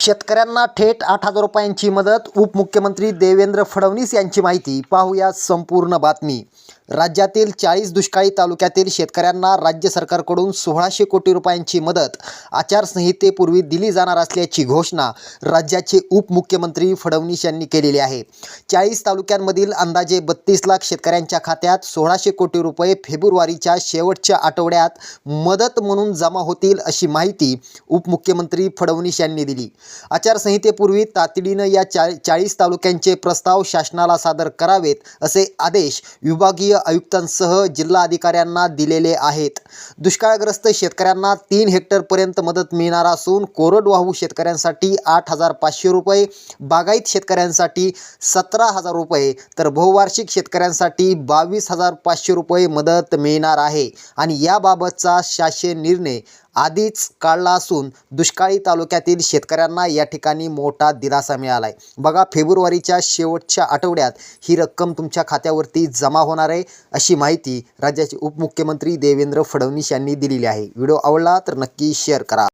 शेतकऱ्यांना थेट आठ हजार रुपयांची मदत उपमुख्यमंत्री देवेंद्र फडणवीस यांची माहिती. पाहूया संपूर्ण बातमी. राज्यातील चाळीस दुष्काळी तालुक्यातील शेतकऱ्यांना राज्य सरकारकडून सोळाशे कोटी रुपयांची मदत आचारसंहितेपूर्वी दिली जाणार असल्याची घोषणा राज्याचे उपमुख्यमंत्री फडणवीस यांनी केलेली आहे. चाळीस तालुक्यांमधील अंदाजे बत्तीस लाख शेतकऱ्यांच्या खात्यात सोळाशे कोटी रुपये फेब्रुवारीच्या शेवटच्या आठवड्यात मदत म्हणून जमा होतील अशी माहिती उपमुख्यमंत्री फडणवीस यांनी दिली. आचारसंहितेपूर्वी तातडीनं या चा चाळीस तालुक्यांचे प्रस्ताव शासनाला सादर करावेत असे आदेश विभागीय आयुक्तांसह जिल्हा अधिकाऱ्यांना दिलेले आहेत. दुष्काळग्रस्त शेतकऱ्यांना तीन हेक्टरपर्यंत मदत मिळणार असून कोरडवाहू शेतकऱ्यांसाठी आठ हजार पाचशे रुपये बागायत शेतकऱ्यांसाठी सतरा हजार रुपये तर बहुवार्षिक शेतकऱ्यांसाठी बावीस हजार पाचशे रुपये मदत मिळणार आहे. आणि याबाबतचा शासन निर्णय आधीच काढला असून दुष्काळी तालुक्यातील शेतकऱ्यांना या ठिकाणी मोठा दिलासा मिळाला आहे बघा फेब्रुवारीच्या शेवटच्या आठवड्यात ही रक्कम तुमच्या खात्यावरती जमा होणार आहे अशी माहिती राज्याचे उपमुख्यमंत्री देवेंद्र फडणवीस यांनी दिलेली आहे. व्हिडिओ आवडला तर नक्की शेअर करा.